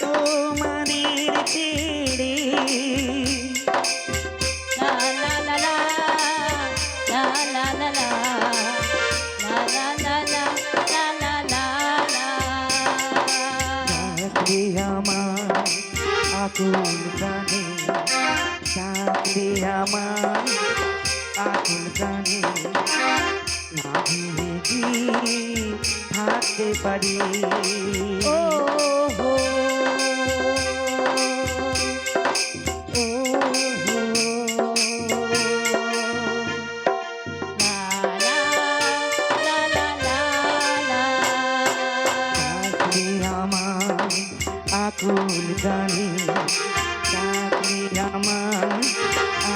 তোমাদের ছেড়ে লা লা লা লা লা লা লা লা লা লা লা লা লা লা আমার আকুল প্রাণে ডাকলে আমার আগুন জানি না ভেঙে কি থাকতে পারি। ও হো আকুল গানে চাকরি আমার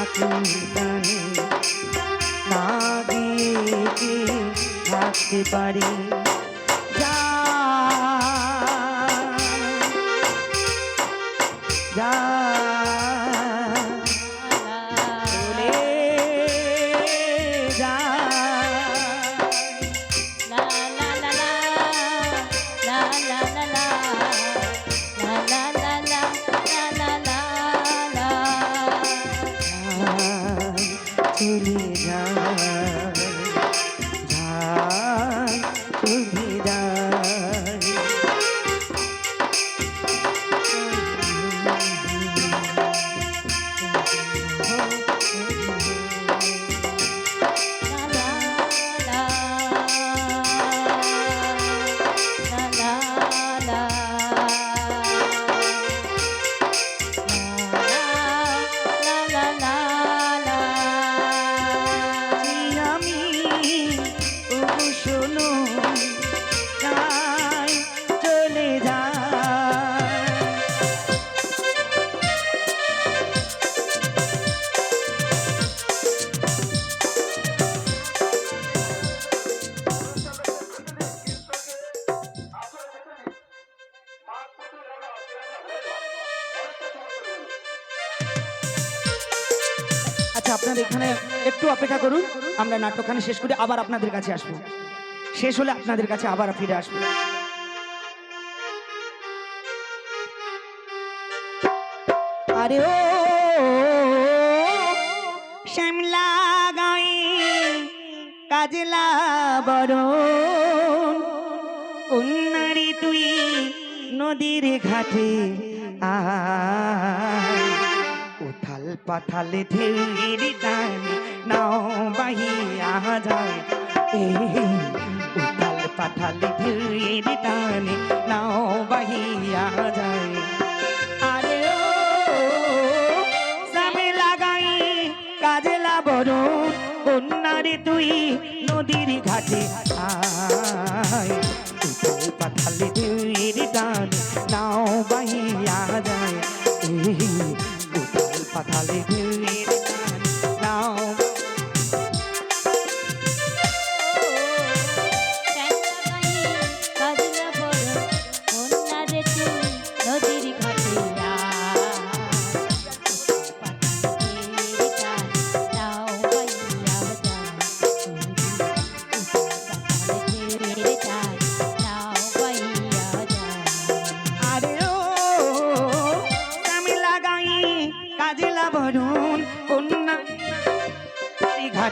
আকুল গানে। না দিয়ে কি থাকতে পারি। আচ্ছা আপনারা এখানে একটু অপেক্ষা করুন। আমরা নাটকখানে শেষ করে আবার আপনাদের কাছে আসব। শেষ হলে আপনাদের কাছে আবার ফিরে আসব। আরে ও, শ্যামলা গায়ে কাজলা বরণ, কন্যারে তুই নদীর ঘাটে আয় পাথাল ঢেউয়ের টানে নাও বাহিয়া যায় এই উথাল পাথাল ঢেউয়ের টানে নাও বাহিয়া যায় আরে ও সামে লাগাই কাজে লাবর কন্যারে তুই নদীর ঘাটে আয়। উথাল পাথাল ঢেউয়ের টান নাও বাহিয়া যায় but hallelujah.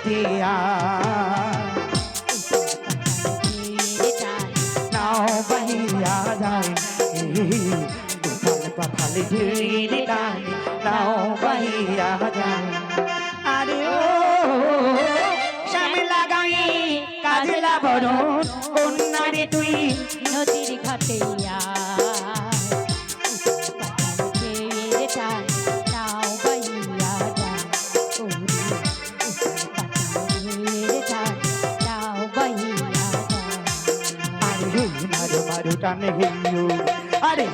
ঘাটে নাও বাহিয়া যায় উথাল পাথাল ঢেউয়ের টানে। নাও বাহিয়া যায় আরে ও স্বামী লাগাই কাজে লাবরুন কন্যারে তুই নদীর ঘাটিয়া টানে হেইয়ো আরে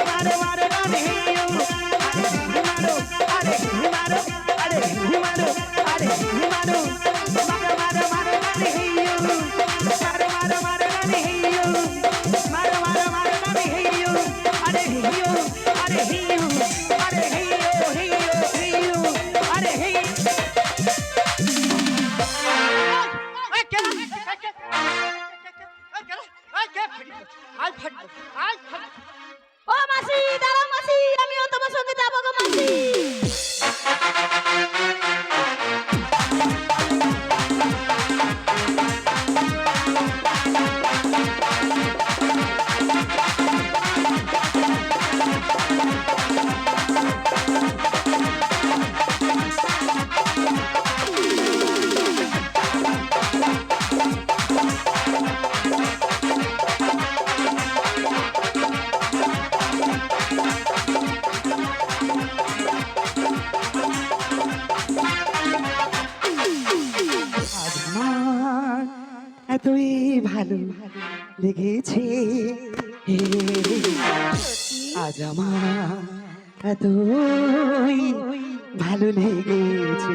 মারে মারে রানী এতই ভালো লেগেছে। আজ আমার এতই ভালো লেগেছে।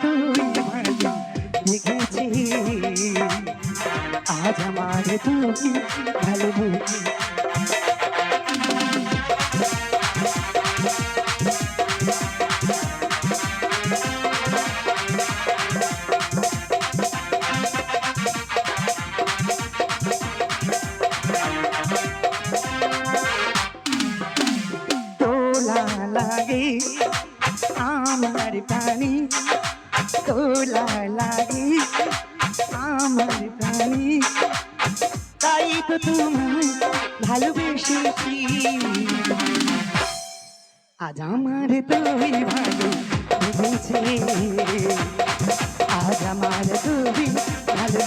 তুই আমার দিন আমার পানি তোলা লাগে আমার প্রাণী তাই তো তোমায় ভালোবেসেছি আজ আমার তুই ভালো